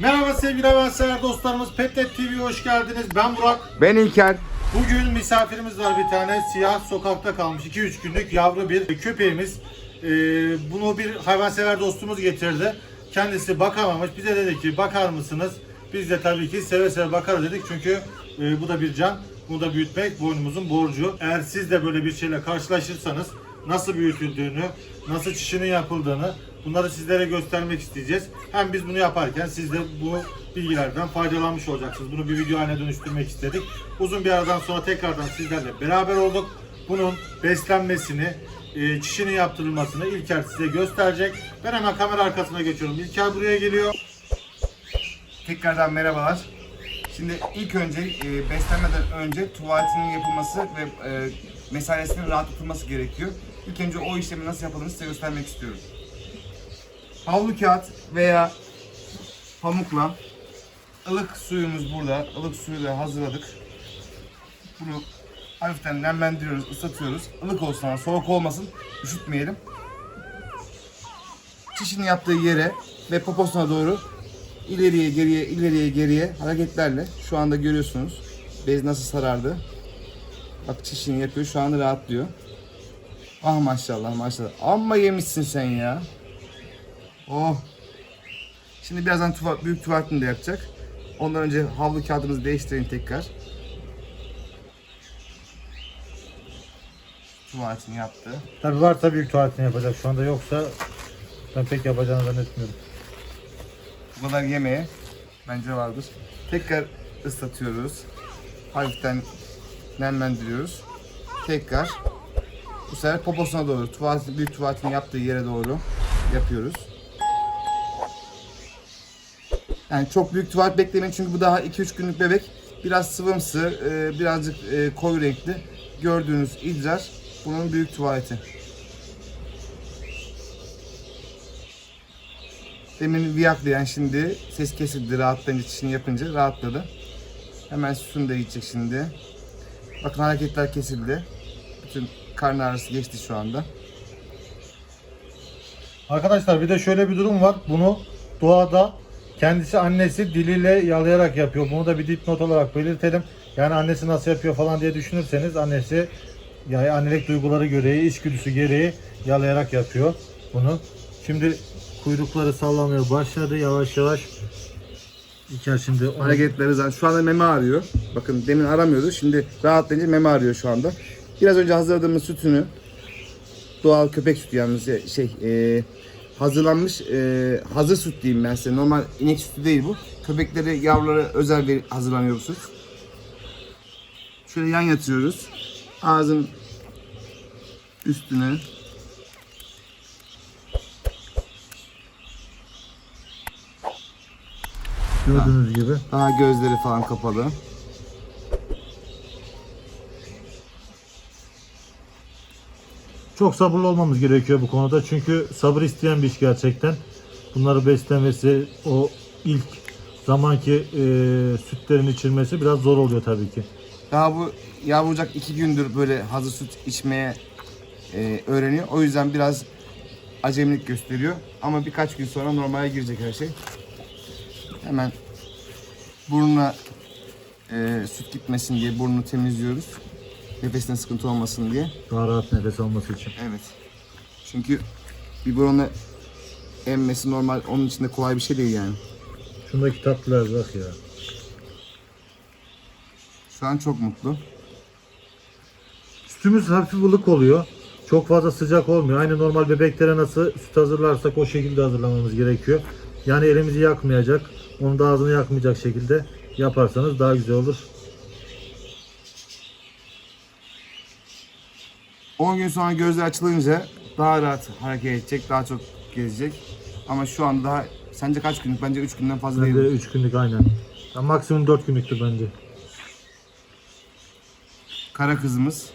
Merhaba sevgili hayvansever dostlarımız. Petlet TV'ye hoş geldiniz. Ben Burak. Ben İlker. Bugün misafirimiz var bir tane. Siyah sokakta kalmış 2-3 günlük yavru bir köpeğimiz. Ee, bunu bir hayvansever dostumuz getirdi. Kendisi bakamamış. Bize dedi ki bakar mısınız? Biz de tabii ki seve seve bakarız dedik. Çünkü e, bu da bir can. Bunu da büyütmek boynumuzun borcu. Eğer siz de böyle bir şeyle karşılaşırsanız nasıl büyütüldüğünü, nasıl çişinin yapıldığını bunları sizlere göstermek isteyeceğiz. Hem biz bunu yaparken siz de bu bilgilerden faydalanmış olacaksınız. Bunu bir video haline dönüştürmek istedik. Uzun bir aradan sonra tekrardan sizlerle beraber olduk. Bunun beslenmesini, e, çişinin yaptırılmasını İlker size gösterecek. Ben hemen kamera arkasına geçiyorum. İlker buraya geliyor. Tekrardan merhabalar. Şimdi ilk önce e, beslenmeden önce tuvaletinin yapılması ve e, mesaisinin rahatlatılması gerekiyor. İlk önce o işlemi nasıl yapıldığını size göstermek istiyorum. Havlu kağıt veya pamukla ılık suyumuz burada. Ilık suyu da hazırladık. Bunu hafiften nemlendiriyoruz, ıslatıyoruz. Ilık olsun ama soğuk olmasın, üşütmeyelim. Çişini yaptığı yere ve poposuna doğru ileriye geriye ileriye geriye hareketlerle şu anda görüyorsunuz bez nasıl sarardı. Bak çişini yapıyor şu anda rahatlıyor. Ah maşallah maşallah. Amma yemişsin sen ya. Oh. Şimdi birazdan tuva- büyük tuvaletini de yapacak. Ondan önce havlu kağıdımızı değiştirelim tekrar. Tuvaletini yaptı. Tabii varsa büyük tuvaletini yapacak şu anda yoksa ben pek yapacağını zannetmiyorum. Bu kadar yemeğe bence vardır. Tekrar ıslatıyoruz. Hafiften nemlendiriyoruz. Tekrar bu sefer poposuna doğru, tuvalet, büyük tuvaletin yaptığı yere doğru yapıyoruz. Yani çok büyük tuvalet beklemeyin çünkü bu daha 2-3 günlük bebek. Biraz sıvımsı, e, birazcık e, koyu renkli. Gördüğünüz idrar bunun büyük tuvaleti. Demin viyaklayan şimdi ses kesildi rahatlayınca çişini yapınca rahatladı. Hemen sütünü de içecek şimdi. Bakın hareketler kesildi. Bütün karın ağrısı geçti şu anda. Arkadaşlar bir de şöyle bir durum var. Bunu doğada kendisi annesi diliyle yalayarak yapıyor. Bunu da bir dipnot olarak belirtelim. Yani annesi nasıl yapıyor falan diye düşünürseniz annesi yani annelik duyguları gereği, içgüdüsü gereği yalayarak yapıyor bunu. Şimdi kuyrukları sallamaya başladı yavaş yavaş. İlker şimdi onu- Hareketleri zaten şu anda meme ağrıyor. Bakın demin aramıyordu. Şimdi rahatlayınca meme ağrıyor şu anda. Biraz önce hazırladığımız sütünü doğal köpek sütü yalnız şey e, hazırlanmış e, hazır süt diyeyim ben size. Normal inek sütü değil bu. Köpekleri yavrulara özel bir hazırlanıyor bu süt. Şöyle yan yatırıyoruz. Ağzın üstüne gördüğünüz gibi. daha gözleri falan kapalı. Çok sabırlı olmamız gerekiyor bu konuda. Çünkü sabır isteyen bir iş gerçekten. Bunları beslemesi, o ilk zamanki e, sütlerin içilmesi biraz zor oluyor tabii ki. Daha bu yavrucak iki gündür böyle hazır süt içmeye e, öğreniyor. O yüzden biraz acemilik gösteriyor. Ama birkaç gün sonra normale girecek her şey. Hemen burnuna e, süt gitmesin diye burnunu temizliyoruz. Nefesine sıkıntı olmasın diye. Daha rahat nefes alması için. Evet. Çünkü biberonu emmesi normal onun için de kolay bir şey değil yani. Şundaki tatlılar bak ya. Şu an çok mutlu. Sütümüz hafif ılık oluyor. Çok fazla sıcak olmuyor. Aynı normal bebeklere nasıl süt hazırlarsak o şekilde hazırlamamız gerekiyor. Yani elimizi yakmayacak, onun da ağzını yakmayacak şekilde yaparsanız daha güzel olur. 10 gün sonra gözler açılınca daha rahat hareket edecek, daha çok gezecek. Ama şu an daha sence kaç günlük? Bence 3 günden fazla değil. 3 günlük aynen. Ya maksimum 4 günlüktür bence. Kara kızımız.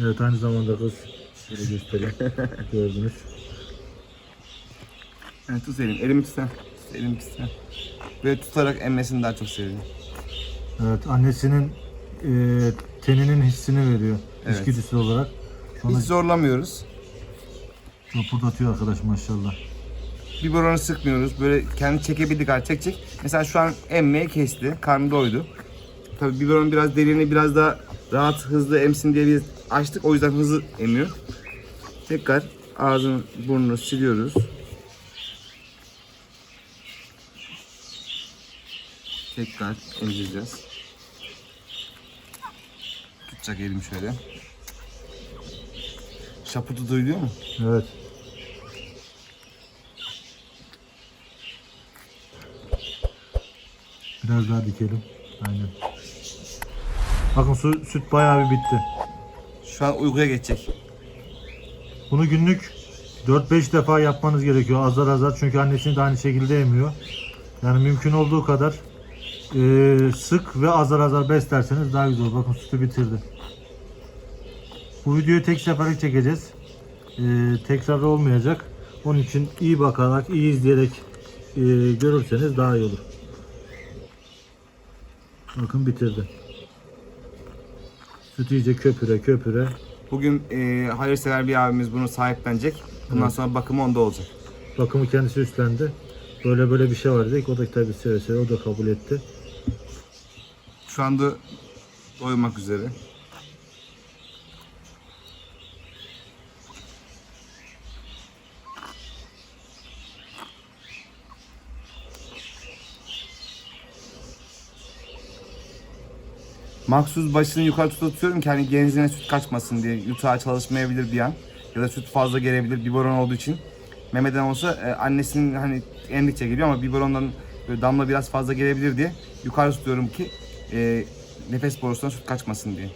Evet aynı zamanda kız. Şöyle göstereyim. Gördünüz. Evet tut elimi. Elimi tut sen. Tut, Elimi tut sen. Böyle tutarak emmesini daha çok seviyorum. Evet annesinin e, teninin hissini veriyor. Evet. İçgüdüsü olarak. Hiç zorlamıyoruz. Çopurdatıyor arkadaş maşallah. biberonu sıkmıyoruz. Böyle kendi çekebildik artık çekecek. Mesela şu an emmeye kesti. Karnı doydu. Tabii biberon biraz deliğini biraz daha rahat hızlı emsin diye biz açtık. O yüzden hızlı emiyor. Tekrar ağzını burnunu siliyoruz. Tekrar emzireceğiz. Tutacak elim şöyle. Şaputu duyuluyor mu? Evet. Biraz daha dikelim. Aynen. Bakın su, süt bayağı bir bitti. Şu an uykuya geçecek. Bunu günlük 4-5 defa yapmanız gerekiyor azar azar çünkü annesini de aynı şekilde emiyor. Yani mümkün olduğu kadar eee, sık ve azar azar beslerseniz daha güzel olur. Bakın sütü bitirdi. Bu videoyu tek seferlik çekeceğiz. Eee tekrar olmayacak. Onun için iyi bakarak, iyi izleyerek eee, görürseniz daha iyi olur. Bakın bitirdi. Sütü iyice köpüre köpüre. Bugün e, hayırsever bir abimiz bunu sahiplenecek. Bundan Evet. sonra bakımı onda olacak. Bakımı kendisi üstlendi. Böyle böyle bir şey var dedik. O da tabii seve seve o da kabul etti. Şu anda doymak üzere. Maksus başını yukarı tutuyorum ki hani genzine süt kaçmasın diye. Yutağa çalışmayabilir bir an. Ya da süt fazla gelebilir biberon olduğu için. Mehmet'ten olsa e, annesinin hani endikçe geliyor ama biberondan böyle damla biraz fazla gelebilir diye yukarı tutuyorum ki e, nefes borusundan süt kaçmasın diye.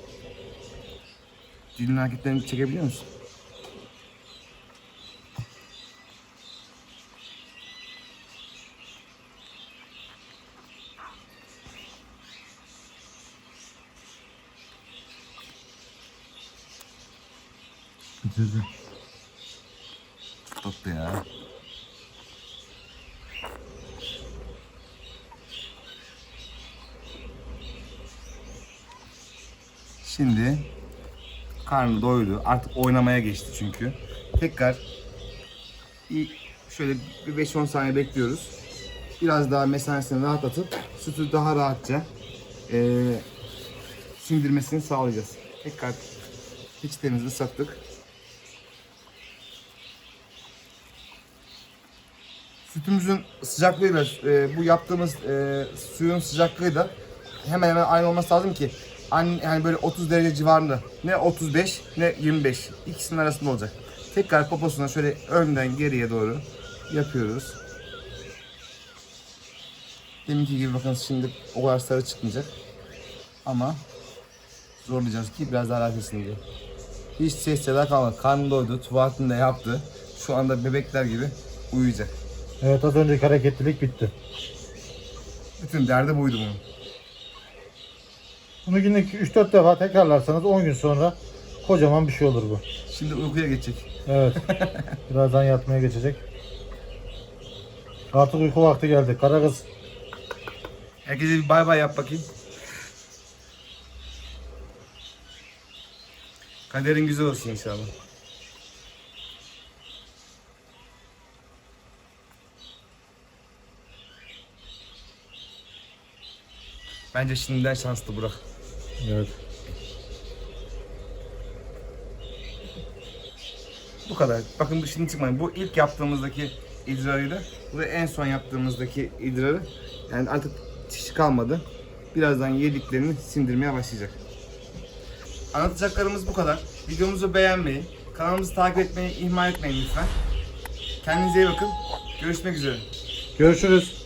Dilin hareketlerini çekebiliyor musun? Bitirdi. Tatlı ya. Şimdi karnı doydu. Artık oynamaya geçti çünkü. Tekrar şöyle bir 5-10 saniye bekliyoruz. Biraz daha mesanesini rahatlatıp sütü daha rahatça eee, sindirmesini sağlayacağız. Tekrar içlerimizi ıslattık. Sütümüzün sıcaklığıyla e, bu yaptığımız e, suyun sıcaklığı da hemen hemen aynı olması lazım ki an, yani böyle 30 derece civarında ne 35 ne 25 ikisinin arasında olacak. Tekrar poposuna şöyle önden geriye doğru yapıyoruz. Deminki gibi bakın şimdi o kadar sarı çıkmayacak. Ama zorlayacağız ki biraz daha rahat etsin diye. Hiç ses seda kalmadı. Karnı doydu, tuvaletini de yaptı. Şu anda bebekler gibi uyuyacak. Evet az önceki hareketlilik bitti. Bütün derdi buydu bunun. Bunu günlük 3-4 defa tekrarlarsanız 10 gün sonra kocaman bir şey olur bu. Şimdi uykuya geçecek. Evet. Birazdan yatmaya geçecek. Artık uyku vakti geldi. Kara kız. Herkese bir bay bay yap bakayım. Kaderin güzel olsun inşallah. Bence şimdiden şanslı Burak. Evet. Bu kadar. Bakın bu şimdi çıkmayın. Bu ilk yaptığımızdaki idrarıydı. Bu da en son yaptığımızdaki idrarı. Yani artık çişi kalmadı. Birazdan yediklerini sindirmeye başlayacak. Anlatacaklarımız bu kadar. Videomuzu beğenmeyi, kanalımızı takip etmeyi ihmal etmeyin lütfen. Kendinize iyi bakın. Görüşmek üzere. Görüşürüz.